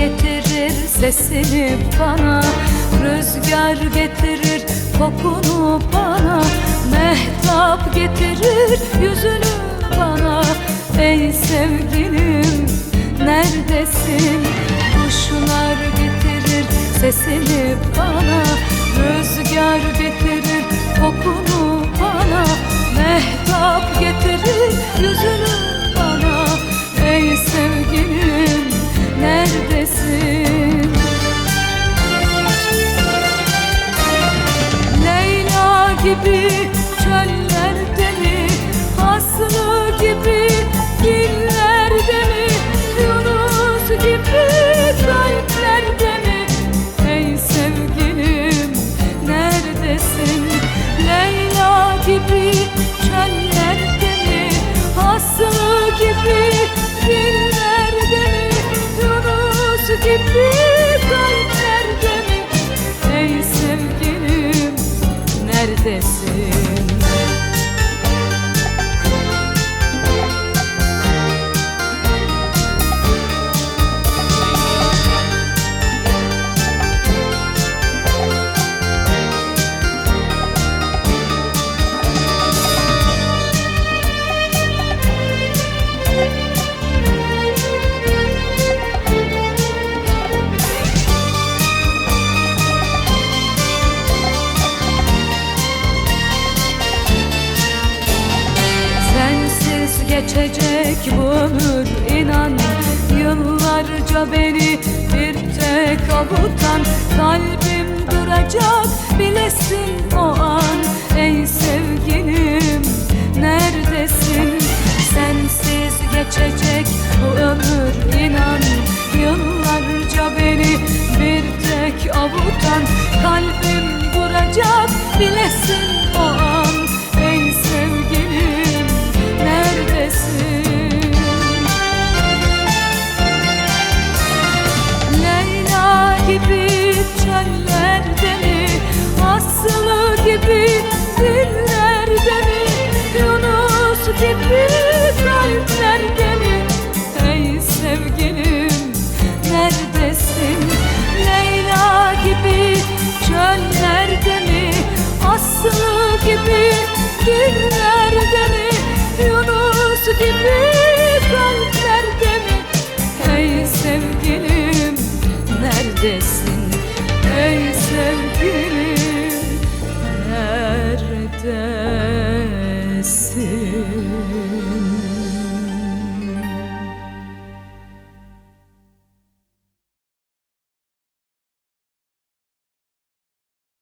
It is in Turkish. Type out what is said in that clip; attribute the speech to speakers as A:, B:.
A: getirir sesini bana Rüzgar getirir kokunu bana Mehtap getirir yüzünü bana. Ey sevgilim neredesin? Kuşlar getirir sesini bana Rüzgar getirir kokunu bana Mehtap getirir yüzünü bana. Ey sevgilim neredesin? Leyla gibi geçecek bu ömür inan. Yıllarca beni bir tek avutan Kalbim duracak bilesin o an. Ey sevgilim neredesin? Sensiz geçecek bu ömür inan. Yıllarca beni bir tek avutan Kalbim duracak bilesin o an mi? Aslı gibi dillerde mi? Yunus gibi kalplerde mi? Ey sevgilim neredesin? Leyla gibi çöllerde mi? Aslı gibi dillerde mi? Yunus gibi kalplerde mi? Ey sevgilim neredesin?